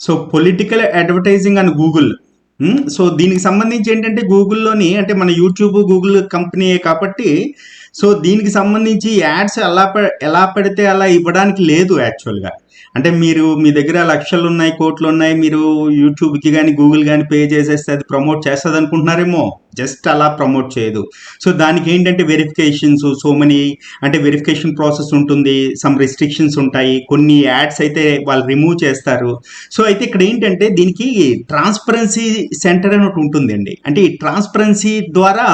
So political advertising and Google so దీనికి సంబంధించి ఏంటంటే గూగుల్లోని అంటే మన యూట్యూబ్ గూగుల్ కంపెనీయే కాబట్టి సో దీనికి సంబంధించి యాడ్స్ ఎలా పె- ఎలా పెడితే అలా ఇవ్వడానికి లేదు యాక్చువల్గా అంటే మీరు మీ దగ్గర లక్షలు ఉన్నాయి కోట్లు ఉన్నాయి మీరు యూట్యూబ్కి కానీ గూగుల్ కానీ పే చేసేస్తే అది ప్రమోట్ చేస్తుంది అనుకుంటున్నారేమో జస్ట్ అలా ప్రమోట్ చేయదు. సో దానికి ఏంటంటే వెరిఫికేషన్స్ సో మెనీ అంటే వెరిఫికేషన్ ప్రాసెస్ ఉంటుంది సమ్ రిస్ట్రిక్షన్స్ ఉంటాయి కొన్ని యాడ్స్ అయితే వాళ్ళు రిమూవ్ చేస్తారు. సో అయితే ఇక్కడ ఏంటంటే దీనికి ట్రాన్స్పరెన్సీ సెంటర్ అని ఒకటి ఉంటుందండి. అంటే ఈ ట్రాన్స్పరెన్సీ ద్వారా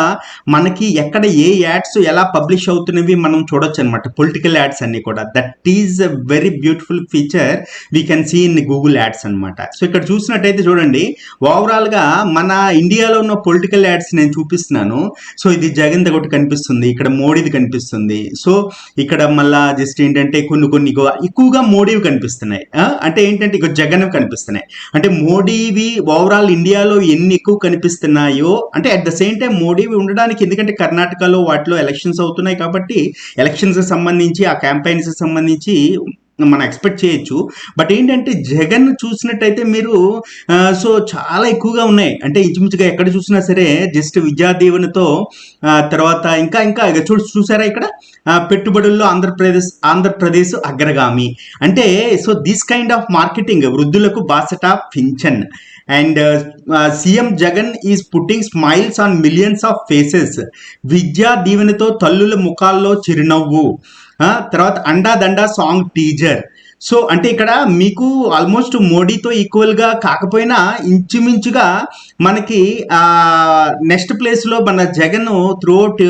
మనకి ఎక్కడ ఏ యాడ్స్ ఎలా పబ్లిష్ అవుతున్నవి మనం చూడొచ్చు అనమాట పొలిటికల్ యాడ్స్ అన్ని కూడా. That is a very beautiful feature we can see in Google ads అన్నమాట. సో ఇక్కడ చూసినట్టయితే చూడండి ఓవరాల్గా మన ఇండియాలో ఉన్న పొలిటికల్ యాడ్స్ నేను చూపిస్తున్నాను. సో ఇది జగన్ ఒకటి కనిపిస్తుంది ఇక్కడ మోడీది కనిపిస్తుంది. సో ఇక్కడ మళ్ళా జస్ట్ ఏంటంటే కొన్ని కొన్ని ఎక్కువగా మోడీవి కనిపిస్తున్నాయి. అంటే ఏంటంటే ఇక జగన్ కనిపిస్తున్నాయి. అంటే మోడీవి ఓవరాల్ ఇండియాలో ఎన్ని ఎక్కువ కనిపిస్తున్నాయో అంటే అట్ ద సేమ్ టైం మోడీవి ఉండడానికి ఎందుకంటే కర్ణాటకలో వాటిలో ఎలక్షన్స్ అవుతున్నాయి కాబట్టి ఎలక్షన్స్ సంబంధించి ఆ క్యాంపెయిన్స్కి సంబంధించి మనం ఎక్స్పెక్ట్ చేయొచ్చు. బట్ ఏంటంటే జగన్ చూసినట్టయితే మీరు సో చాలా ఎక్కువగా ఉన్నాయి. అంటే ఇంచుమించుగా ఎక్కడ చూసినా సరే జస్ట్ విద్యా దీవెనతో తర్వాత ఇంకా ఇంకా ఇక చూ చూసారా ఇక్కడ? పెట్టుబడుల్లో ఆంధ్రప్రదేశ్ ఆంధ్రప్రదేశ్ అగ్రగామి. అంటే so this kind of marketing వృద్ధులకు బాసట pension. And CM Jagan is putting smiles on millions of faces విద్యా దీవెనతో తల్లుల ముఖాల్లో చిరునవ్వు. తర్వాత అండా దండా సాంగ్ టీజర్. సో అంటే ఇక్కడ మీకు ఆల్మోస్ట్ మోడీతో ఈక్వల్గా కాకపోయినా ఇంచుమించుగా మనకి నెక్స్ట్ ప్లేస్లో మన జగన్ త్రూఅవుట్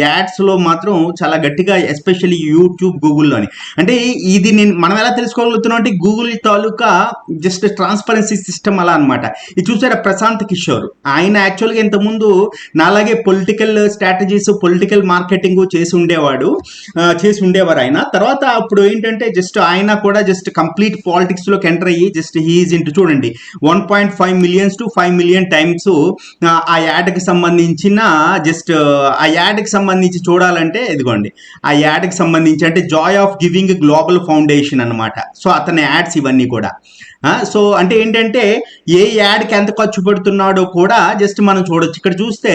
యాడ్స్లో మాత్రం చాలా గట్టిగా ఎస్పెషల్లీ యూట్యూబ్ గూగుల్లోని అంటే ఇది నేను మనం ఎలా తెలుసుకోగలుగుతున్నాం అంటే గూగుల్ తాలూకా జస్ట్ ట్రాన్స్పరెన్సీ సిస్టమ్ అలా అనమాట ఇది చూసారా ప్రశాంత్ కిషోర్? ఆయన యాక్చువల్గా ఇంతకుముందు నాలాగే పొలిటికల్ స్ట్రాటజీస్ పొలిటికల్ మార్కెటింగ్ చేసి ఉండేవాడు చేసి ఉండేవారు ఆయన. తర్వాత అప్పుడు ఏంటంటే జస్ట్ ఆయన కూడా జస్ట్ కంప్లీట్ పాలిటిక్స్లోకి ఎంటర్ అయ్యి జస్ట్ హీఈస్ ఇంటూ చూడండి one point five millions to five million times ఆ యాడ్కి సంబంధించిన జస్ట్ ఆ యాడ్కి సంబంధించి చూడాలంటే ఇదిగోండి ఆ యాడ్కి సంబంధించి అంటే joy of giving global foundation అన్నమాట. సో అతని యాడ్స్ ఇవన్నీ కూడా. సో అంటే ఏంటంటే ఏ యాడ్కి ఎంత ఖర్చు పెడుతున్నాడో కూడా జస్ట్ మనం చూడొచ్చు. ఇక్కడ చూస్తే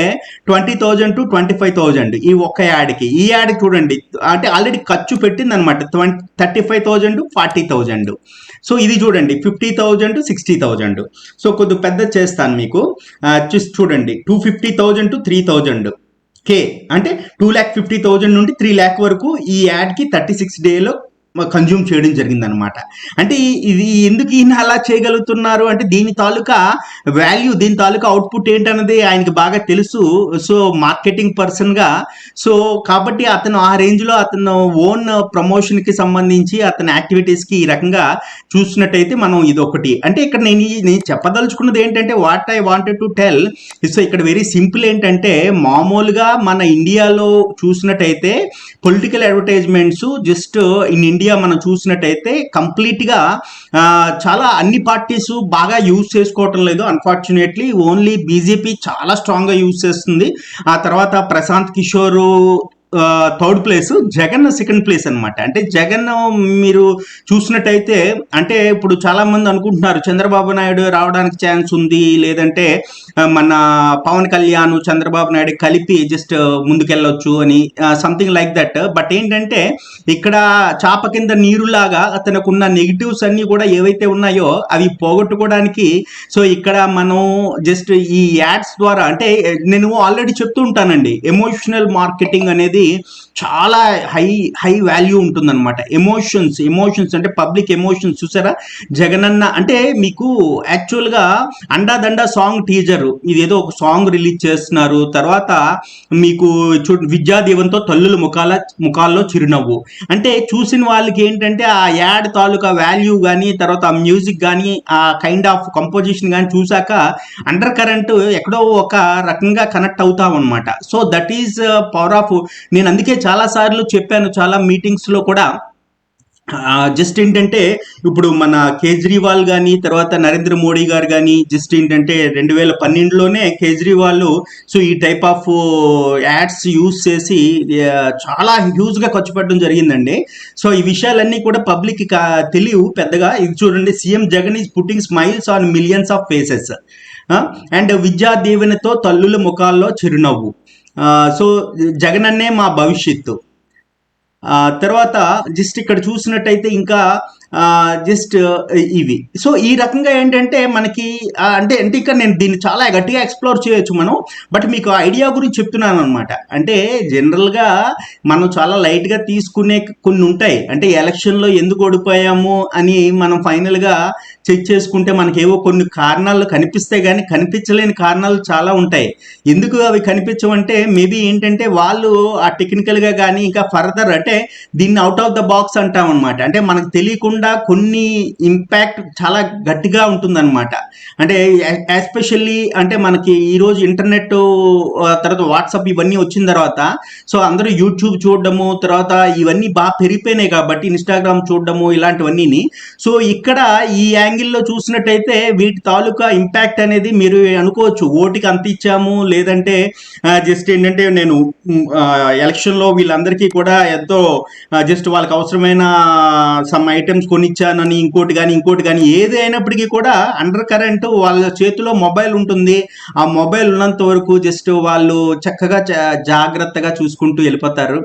twenty thousand to twenty five thousand ఈ ఒక్క యాడ్కి ఈ యాడ్ చూడండి అంటే ఆల్రెడీ ఖర్చు పెట్టింది అనమాట twenty thirty five thousand forty thousand. So ఇది చూడండి fifty thousand sixty thousand. So కొద్ది పెద్ద చేస్తాను మీకు. చూడండి two fifty thousand to three thousand. K అంటే టూ ల్యాక్ ఫిఫ్టీ థౌజండ్ నుండి త్రీ ల్యాక్ వరకు ఈ యాడ్కి థర్టీ సిక్స్ డేలో కన్జ్యూమ్ చేయడం జరిగిందనమాట అంటే ఇది ఎందుకు ఈయన అలా చేయగలుగుతున్నారు? అంటే దీని తాలూకా వాల్యూ దీని తాలూకా అవుట్పుట్ ఏంటన్నది ఆయనకి బాగా తెలుసు. సో మార్కెటింగ్ పర్సన్గా సో కాబట్టి అతను ఆ రేంజ్లో అతను ఓన్ ప్రమోషన్కి సంబంధించి అతని యాక్టివిటీస్కి ఈ రకంగా చూసినట్టయితే మనం ఇది ఒకటి అంటే ఇక్కడ నేను నేను చెప్పదలుచుకున్నది ఏంటంటే what I wanted to tell so ఇక్కడ వెరీ సింపుల్ ఏంటంటే మామూలుగా మన ఇండియాలో చూసినట్టయితే political advertisements just in India మనం చూసినట్టయితే కంప్లీట్గా చాలా అన్ని పార్టీస్ బాగా యూజ్ చేసుకోవటం లేదు. అన్ఫార్చునేట్లీ ఓన్లీ బీజేపీ చాలా స్ట్రాంగ్గా యూజ్ చేస్తుంది. ఆ తర్వాత Prashant Kishor third place Jagan second place అన్నమాట. అంటే జగన్ మీరు చూసినట్టయితే అంటే ఇప్పుడు చాలా మంది అనుకుంటున్నారు చంద్రబాబు నాయుడు రావడానికి ఛాన్స్ ఉంది లేదంటే మన పవన్ కళ్యాణ్ చంద్రబాబు నాయుడు కలిపి జస్ట్ ముందుకెళ్ళొచ్చు అని సంథింగ్ లైక్ దట్ బట్ ఏంటంటే ఇక్కడ చాప కింద నీరులాగా అతనుకున్న నెగిటివ్స్ అన్ని కూడా ఏవైతే ఉన్నాయో అవి పోగొట్టుకోవడానికి సో ఇక్కడ మనం జస్ట్ ఈ యాడ్స్ ద్వారా అంటే నేను ఆల్రెడీ చెప్తూ ఉంటానండి ఎమోషనల్ మార్కెటింగ్ అనేది చాలా హై హై వాల్యూ ఉంటుందన్నమాట. ఎమోషన్స్ ఎమోషన్స్ అంటే పబ్లిక్ ఎమోషన్స్ చూసారా? జగనన్న అంటే మీకు యాక్చువల్గా అండాదండా సాంగ్ టీజర్. ఇది ఏదో ఒక సాంగ్ రిలీజ్ చేస్తున్నారు. తర్వాత మీకు చూ విద్యాదీవంతో తల్లుల ముఖాల ముఖాల్లో చిరునవ్వు. అంటే చూసిన వాళ్ళకి ఏంటంటే ఆ యాడ్ తాలూకా వాల్యూ కానీ తర్వాత ఆ మ్యూజిక్ కానీ ఆ కైండ్ ఆఫ్ కంపోజిషన్ కానీ చూశాక అండర్ కరెంట్ ఎక్కడో ఒక రకంగా కనెక్ట్ అవుతాం అనమాట so that is power of నేను అందుకే చాలా సార్లు చెప్పాను చాలా మీటింగ్స్లో కూడా జస్ట్ ఏంటంటే ఇప్పుడు మన కేజ్రీవాల్ కానీ తర్వాత నరేంద్ర మోడీ గారు కానీ జస్ట్ ఏంటంటే రెండు వేల పన్నెండులోనే కేజ్రీవాల్ సో ఈ టైప్ ఆఫ్ యాడ్స్ యూజ్ చేసి చాలా హ్యూజ్గా ఖర్చు పెట్టడం జరిగిందండి. సో ఈ విషయాలన్నీ కూడా పబ్లిక్ తెలియవు పెద్దగా. ఇది చూడండి CM Jagan is putting smiles on millions of faces and విద్యా దీవెనతో తల్లుల ముఖాల్లో చిరునవ్వు. సో జగన్ అన్నే మా భవిష్యత్తు. ఆ, తర్వాత జస్ట్ ఇక్కడ చూసినట్టయితే ఇంకా జస్ట్ ఇవి. సో ఈ రకంగా ఏంటంటే మనకి అంటే అంటే ఇక్కడ నేను దీన్ని చాలా గట్టిగా ఎక్స్ప్లోర్ చేయొచ్చు మనం బట్ మీకు ఐడియా గురించి చెప్తున్నాను అనమాట అంటే జనరల్గా మనం చాలా లైట్గా తీసుకునే కొన్ని ఉంటాయి. అంటే ఎలక్షన్లో ఎందుకు ఓడిపోయాము అని మనం ఫైనల్గా చెక్ చేసుకుంటే మనకేవో కొన్ని కారణాలు కనిపిస్తాయి కానీ కనిపించలేని కారణాలు చాలా ఉంటాయి. ఎందుకు అవి కనిపించవంటే మేబీ ఏంటంటే వాళ్ళు ఆ టెక్నికల్గా కానీ ఇంకా ఫర్దర్ అంటే దీన్ని అవుట్ ఆఫ్ ద బాక్స్ అంటాం అనమాట అంటే మనకు తెలియకుండా కొన్ని ఇంపాక్ట్ చాలా గట్టిగా ఉంటుందన్నమాట. అంటే ఎస్పెషల్లీ అంటే మనకి ఈరోజు ఇంటర్నెట్ తర్వాత వాట్సాప్ ఇవన్నీ వచ్చిన తర్వాత సో అందరూ యూట్యూబ్ చూడడము తర్వాత ఇవన్నీ బాగా పెరిగిపోయినాయి కాబట్టి ఇన్స్టాగ్రామ్ చూడడము ఇలాంటివన్నీ సో ఇక్కడ ఈ యాంగిల్లో చూసినట్టయితే వీటి తాలూకా ఇంపాక్ట్ అనేది మీరు అనుకోవచ్చు. ఓటికి అంత ఇచ్చాము లేదంటే జస్ట్ ఏంటంటే నేను ఎలక్షన్లో వీళ్ళందరికీ కూడా ఎంతో జస్ట్ వాళ్ళకి అవసరమైన సమ్ ఐటమ్స్ కొనిచ్చానని ఇంకోటి కానీ ఇంకోటి కానీ ఏది అయినప్పటికీ కూడా అండర్ కరెంట్ వాళ్ళ చేతిలో మొబైల్ ఉంటుంది. ఆ మొబైల్ ఉన్నంత వరకు జస్ట్ వాళ్ళు చక్కగా జా- జాగ్రత్తగా చూసుకుంటూ వెళ్ళిపోతారు.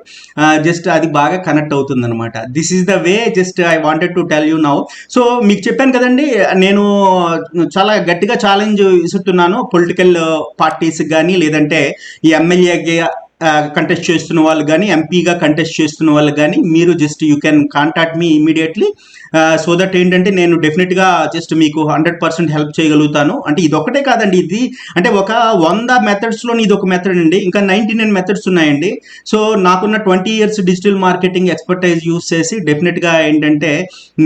జస్ట్ అది బాగా కనెక్ట్ అవుతుంది అనమాట this is the way just I wanted to tell you now so మీకు చెప్పాను కదండి నేను చాలా గట్టిగా ఛాలెంజ్ ఇస్తున్నాను పొలిటికల్ పార్టీస్ కానీ లేదంటే ఈ ఎమ్మెల్యేకి కంటెస్ట్ చేస్తున్న వాళ్ళు కానీ ఎంపీగా కంటెస్ట్ చేస్తున్న వాళ్ళు కానీ మీరు just you can contact me immediately so that ఏంటంటే నేను డెఫినెట్గా జస్ట్ మీకు హండ్రెడ్ పర్సెంట్ హెల్ప్ చేయగలుగుతాను. అంటే ఇది ఒకటే కాదండి ఇది అంటే ఒక వంద మెథడ్స్లో ఇది ఒక మెథడ్ అండి. ఇంకా నైంటీ నైన్ మెథడ్స్ ఉన్నాయండి. సో నాకున్న twenty years digital marketing expertise use చేసి డెఫినెట్గా ఏంటంటే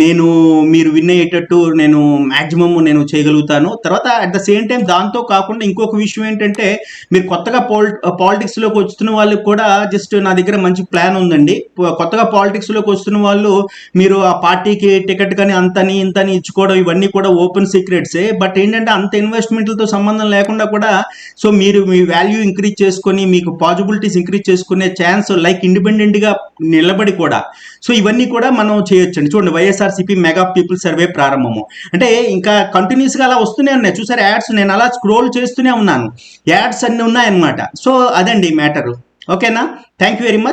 నేను మీరు విన్ అయ్యేటట్టు నేను మ్యాక్సిమమ్ నేను చేయగలుగుతాను. తర్వాత అట్ ద సేమ్ టైం దాంతో కాకుండా ఇంకొక విషయం ఏంటంటే మీరు కొత్తగా పాలి పాలిటిక్స్లోకి వస్తున్న వాళ్ళు కూడా జస్ట్ నా దగ్గర మంచి ప్లాన్ ఉందండి. కొత్తగా కొత్తగా పాలిటిక్స్లోకి వస్తున్న వాళ్ళు మీరు ఆ పార్టీకి టికెట్ కానీ అంతని ఇంతని ఇచ్చుకోవడం ఇవన్నీ కూడా ఓపెన్ సీక్రెట్సే బట్ ఏంటంటే అంత ఇన్వెస్ట్మెంట్లతో సంబంధం లేకుండా కూడా సో మీరు మీ వాల్యూ ఇంక్రీజ్ చేసుకొని మీకు పాజిబిలిటీస్ ఇంక్రీజ్ చేసుకునే ఛాన్స్ లైక్ ఇండిపెండెంట్గా నిలబడి కూడా సో ఇవన్నీ కూడా మనం చేయొచ్చండి. చూడండి వైఎస్ఆర్సీపీ మెగా పీపుల్ సర్వే ప్రారంభము. అంటే ఇంకా కంటిన్యూస్గా అలా వస్తూనే ఉన్నాయి. చూసారు యాడ్స్ నేను అలా స్క్రోల్ చేస్తూనే ఉన్నాను. యాడ్స్ అన్నీ ఉన్నాయన్నమాట. సో అదండి మ్యాటర్ ఓకేనా థ్యాంక్ యూ వెరీ మచ్